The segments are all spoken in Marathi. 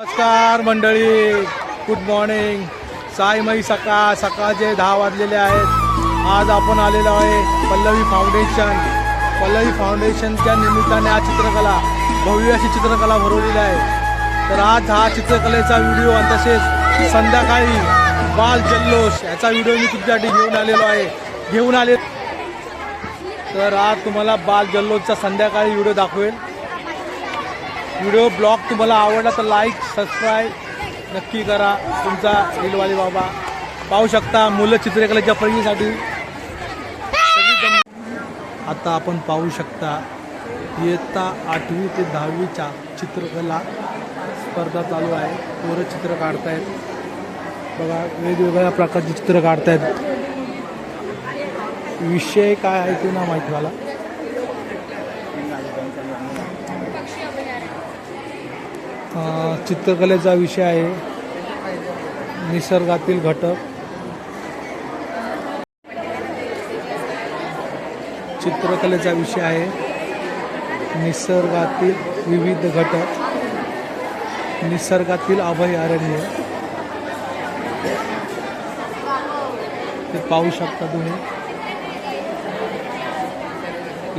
नमस्कार मंडळी गुड मॉर्निंग सायमयी सकाळ सकाळचे दहा वाजलेले आहेत. आज आपण आलेलो आहे पल्लवी फाउंडेशन पल्लवी फाउंडेशनच्या निमित्ताने आज चित्रकला भव्य अशी चित्रकला भरवलेली आहे. तर आज हा चित्रकलेचा व्हिडिओ आणि तसेच संध्याकाळी बाल जल्लोष याचा व्हिडिओ मी तुमच्यासाठी घेऊन आलेलो आहे. घेऊन आले तर आज तुम्हाला बाल जल्लोषचा संध्याकाळी व्हिडिओ दाखवेल. व्हिडिओ ब्लॉग तुम्हाला आवडला तर लाईक सबस्क्राईब नक्की करा. तुमचा दिलवाली बाबा. पाहू शकता मुलं चित्रकलेच्या परीक्षेसाठी. सगळी आता आपण पाहू शकता इयत्ता आठवी ते दहावीच्या चित्रकला स्पर्धा चालू आहे. पोरं चित्र काढतायत. बघा वेगवेगळ्या प्रकारची चित्र काढतायत. विषय काय आहे ते ना माहिती मला. चित्रकलेचा विषय आहे. निसर्गातील घटक. चित्रकलेचा विषय आहे. निसर्गातील विविध घटक. निसर्गातील अभयारण्य ते पाहू शकता तुम्ही.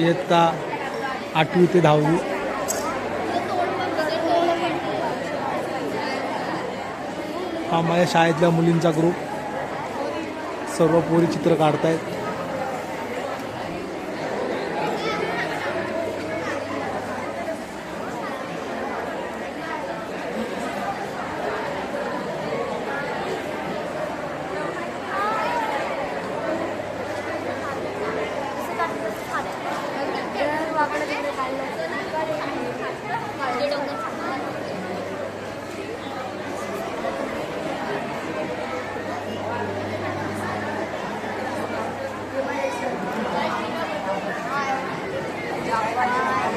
इयत्ता आठवी ते दहावी. हा माझ्या शाळेतल्या मुलींचा ग्रुप सर्व पोरी चित्र काढतायत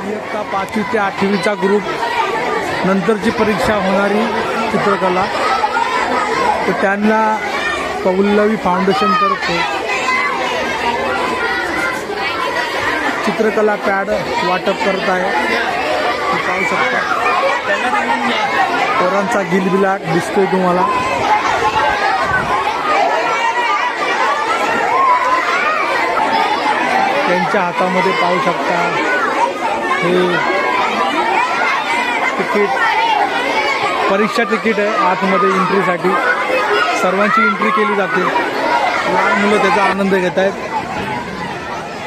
इयत्ता पाचवी ते आठवीचा ग्रुप नंतरची परीक्षा होणारी चित्रकला. तर त्यांना पौल्लवी फाउंडेशनतर्फे चित्रकला पॅड वाटप करत आहे. पाहू शकता. पोरांचा गिलबिलाट दिसतोय तुम्हाला. त्यांच्या हातामध्ये पाहू शकता. हे तिकीट परीक्षा तिकीट आहे आतमध्ये एंट्रीसाठी सर्वांची एंट्री केली जाते. लहान मुलं त्याचा आनंद घेत आहेत.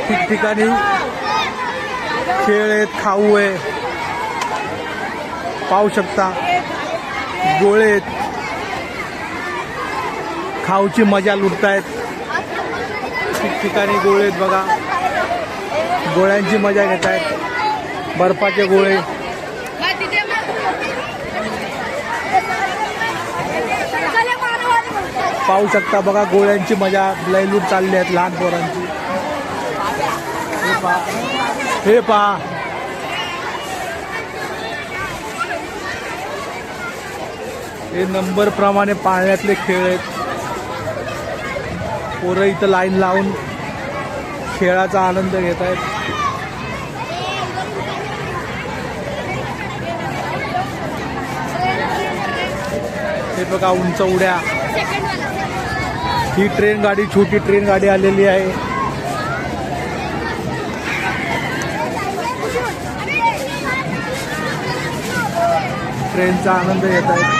ठिकठिकाणी खेळ आहेत खाऊ आहे. पाहू शकता. गोळे आहेत. खाऊची मजा लुटतायत. ठिकठिकाणी गोळे आहेत बघा. गोळ्यांची मजा घेत आहेत बर्फाचे गोळे. पाहू शकता बघा गोळ्यांची मजा. लयलूट चालली आहेत लहान पोरांची. हे पहा. हे पहा. हे नंबर प्रमाणे पाळण्यातले खेळ आहेत. पोरं इथं लाईन लावून खेळाचा आनंद घेत आहेत. हे बघा उंच उड्या. ही ट्रेन गाडी छोटी ट्रेन गाडी आलेली आहे. ट्रेनचा आनंद घेत आहेत.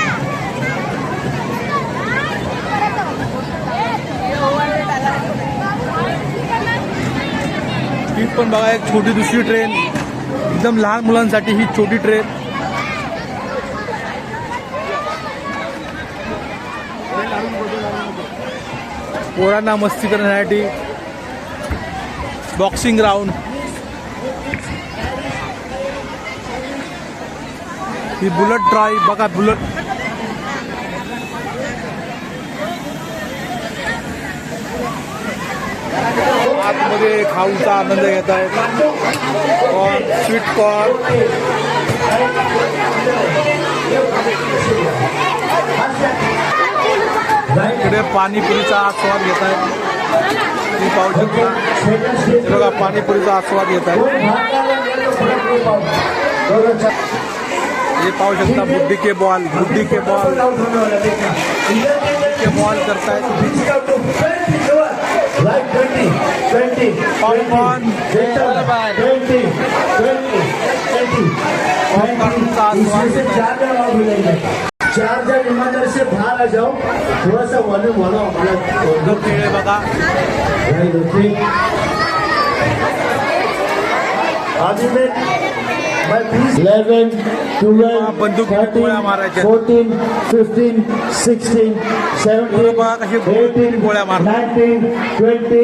ही पण बघा एक छोटी दुसरी ट्रेन. एकदम लहान मुलांसाठी ही छोटी ट्रेन. पोरांना मस्ती करण्यासाठी बॉक्सिंग ग्राउंड ही बुलेट ड्राई बघा बुलेट आतमध्ये खाऊचा आनंद घेत आहेत. कॉर्न स्वीट कॉर्न इकडे पाणीपुरीचा आस्वाद घेत आहेत तुम्ही पाहू शकता हे बघा पाणीपुरीचा आस्वाद घेत आहे हे पाहू शकता बुड्डी के बॉल बुड्डी के बॉल। के बॉल करतायत पॉपकॉर्न पॉपकॉर्नचा आस्वाद। घेत आहेत. चार जण इमानदार से आ जाओ थोड़ा सा वॉल्यूम बढ़ाओ अभी मैं इलेवन ट्वेल्व बंदूक गोळ्या मारायच्या. फोर्टीन फिफ्टीन सिक्सटीन सेवन्टीन गोळ्या मारतात. Nineteen twenty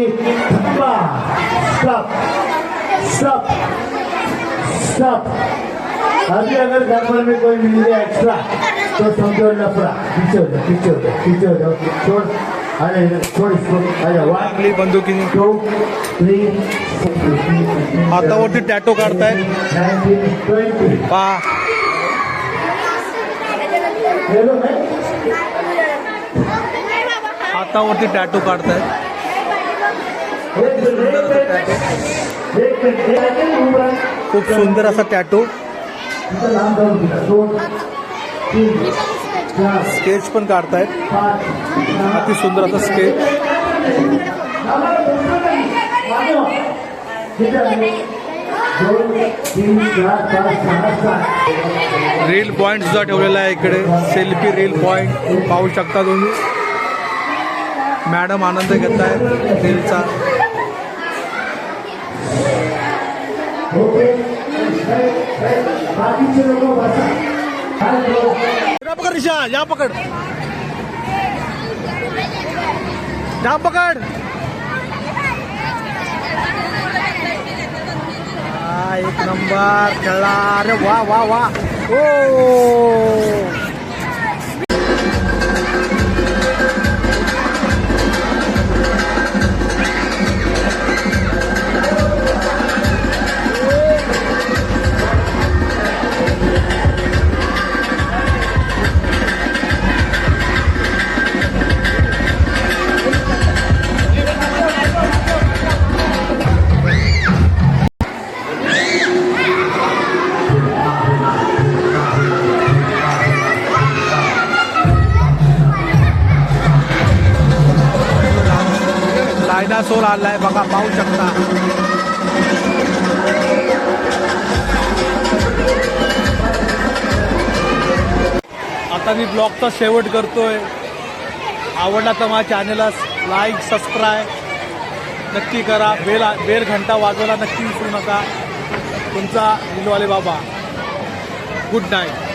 stop stop stop अभी अगर गड़बड़ में कोई मिल गया एक्स्ट्रा तो समझो लफड़ा पीछे हो जाओ पीछे हो जाओ पीछे हो जाओ। छोड़। अरे छोड़ इसको। अरे आपली बंदुकीने टू थ्री हातावरती टॅटो ट्वेंटी पहा हातावरती टॅटो मिनट खूप सुंदर असा टॅटो जाऊन दिला दोन तीन चार स्केच पण काढतायत. पाच अति सुंदर असा स्केच. रील पॉइंट सुद्धा ठेवलेला आहे इकडे. Selfie reel point. पाहू शकता तुम्ही. मॅडम आनंद घेत आहेत रीलचा. Okay. बाकीचे लोक बसा हॅलो या पकड ऋषा या पकड या पकड हा, एक नंबर खेळला अरे वा वा वा ओ लायनासोर आलाय बघा पाहू शकता. आता मी ब्लॉगचा शेवट करतोय. आवडला तर माझ्या चॅनलला लाईक सबस्क्राईब नक्की करा. बेल बेल घंटा वाजवायला नक्की विसरू नका. तुमचा दिलवाले बाबा. Good night